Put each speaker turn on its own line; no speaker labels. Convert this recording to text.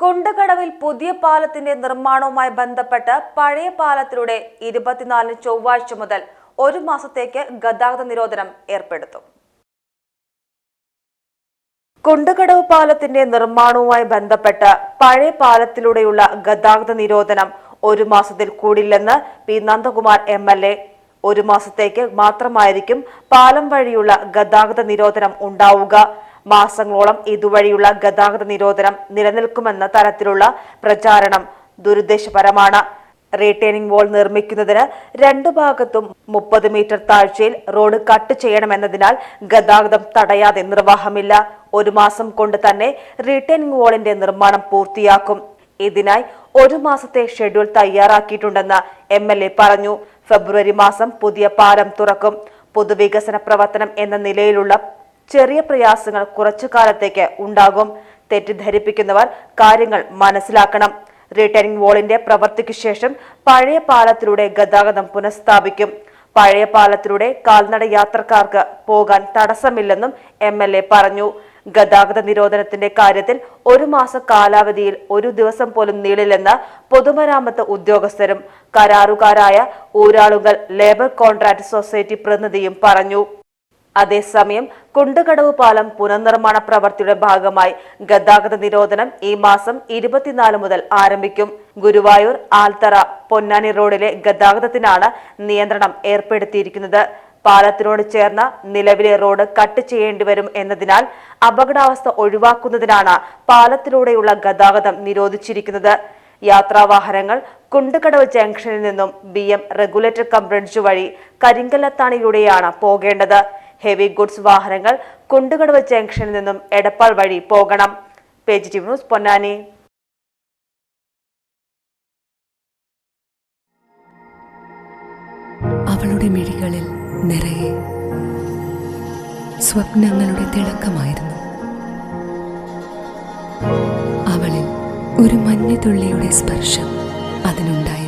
കുണ്ടകടവിൽ പുതിയ പാലത്തിന്റെ നിർമ്മാണവുമായി ബന്ധപ്പെട്ട് പഴയ പാലത്തിലൂടെ ഇരുപത്തിനാലിന് ചൊവ്വാഴ്ച മുതൽ ഒരു മാസത്തേക്ക് ഗതാഗത നിരോധനം ഏർപ്പെടുത്തും. കുണ്ടകടവ് പാലത്തിന്റെ നിർമ്മാണവുമായി ബന്ധപ്പെട്ട് പഴയ പാലത്തിലൂടെയുള്ള ഗതാഗത നിരോധനം ഒരു മാസത്തിൽ കൂടില്ലെന്ന് P Nandakumar M L A. ഒരു മാസത്തേക്ക് മാത്രമായിരിക്കും പാലം വഴിയുള്ള ഗതാഗത നിരോധനം ഉണ്ടാവുക. മാസങ്ങളോളം ഇതുവഴിയുള്ള ഗതാഗത നിരോധനം നിലനിൽക്കുമെന്ന തരത്തിലുള്ള പ്രചാരണം ദുരുദ്ദേശപരമാണ്. റീറ്റെയിനിംഗ് വോൾ നിർമ്മിക്കുന്നതിന് രണ്ടു ഭാഗത്തും മുപ്പത് മീറ്റർ താഴ്ചയിൽ റോഡ് കട്ട് ചെയ്യണമെന്നതിനാൽ ഗതാഗതം തടയാതെ നിർവാഹമില്ല. ഒരു മാസം കൊണ്ട് തന്നെ റീറ്റെയിനിംഗ് വോളിന്റെ നിർമ്മാണം പൂർത്തിയാക്കും. ഇതിനായി ഒരു മാസത്തെ ഷെഡ്യൂൾ തയ്യാറാക്കിയിട്ടുണ്ടെന്ന് എം എൽ എ പറഞ്ഞു. ഫെബ്രുവരി മാസം പുതിയ പാലം തുറക്കും. പൊതുവികസന പ്രവർത്തനം എന്ന നിലയിലുള്ള ചെറിയ പ്രയാസങ്ങൾ കുറച്ചു കാലത്തേക്ക് ഉണ്ടാകും. തെറ്റിദ്ധരിപ്പിക്കുന്നവർ കാര്യങ്ങൾ മനസ്സിലാക്കണം. റിട്ടേണിംഗ് വോളിന്റെ പ്രവൃത്തിക്ക് ശേഷം പഴയ പാലത്തിലൂടെ ഗതാഗതം പുനഃസ്ഥാപിക്കും. പഴയ പാലത്തിലൂടെ കാൽനട യാത്രക്കാർക്ക് പോകാൻ തടസ്സമില്ലെന്നും എം പറഞ്ഞു. ഗതാഗത നിരോധനത്തിന്റെ കാര്യത്തിൽ ഒരു മാസ കാലാവധിയിൽ ഒരു ദിവസം പോലും നീളില്ലെന്ന് പൊതുമരാമത്ത് ഉദ്യോഗസ്ഥരും കരാറുകാരായ ഊരാളുകൾ ലേബർ കോൺട്രാക്ട് സൊസൈറ്റി പ്രതിനിധിയും പറഞ്ഞു. അതേസമയം കുണ്ടുകടവ് പാലം പുനർനിർമ്മാണ പ്രവൃത്തിയുടെ ഭാഗമായി ഗതാഗത നിരോധനം ഈ മാസം ഇരുപത്തിനാല് മുതൽ ആരംഭിക്കും. ഗുരുവായൂർ ആൽത്തറ പൊന്നാനി റോഡിലെ ഗതാഗതത്തിനാണ് നിയന്ത്രണം ഏർപ്പെടുത്തിയിരിക്കുന്നത്. പാലത്തിനോട് ചേർന്ന നിലവിലെ റോഡ് കട്ട് ചെയ്യേണ്ടി വരും എന്നതിനാൽ അപകടാവസ്ഥ ഒഴിവാക്കുന്നതിനാണ് പാലത്തിലൂടെയുള്ള ഗതാഗതം നിരോധിച്ചിരിക്കുന്നത്. യാത്രാവാഹനങ്ങൾ കുണ്ടുകടവ് ജംഗ്ഷനിൽ നിന്നും B M regulator cum bridge വഴി കരിങ്കല്ലത്താണിയിലൂടെയാണ് പോകേണ്ടത്. ഹെവി ഗുഡ്സ് വാഹനങ്ങൾ കുണ്ടുകടവ് ജംഗ്ഷനിൽ നിന്നും എടപ്പാൾ വഴി പോകണം. Page T news Ponnani.
അവളുടെ മിഴികളിൽ നിറയെ സ്വപ്നങ്ങളുടെ തിളക്കമായിരുന്നു. അവളിൽ ഒരു മഞ്ഞുതുള്ളിയുടെ സ്പർശം അതിനുണ്ടായിരുന്നു.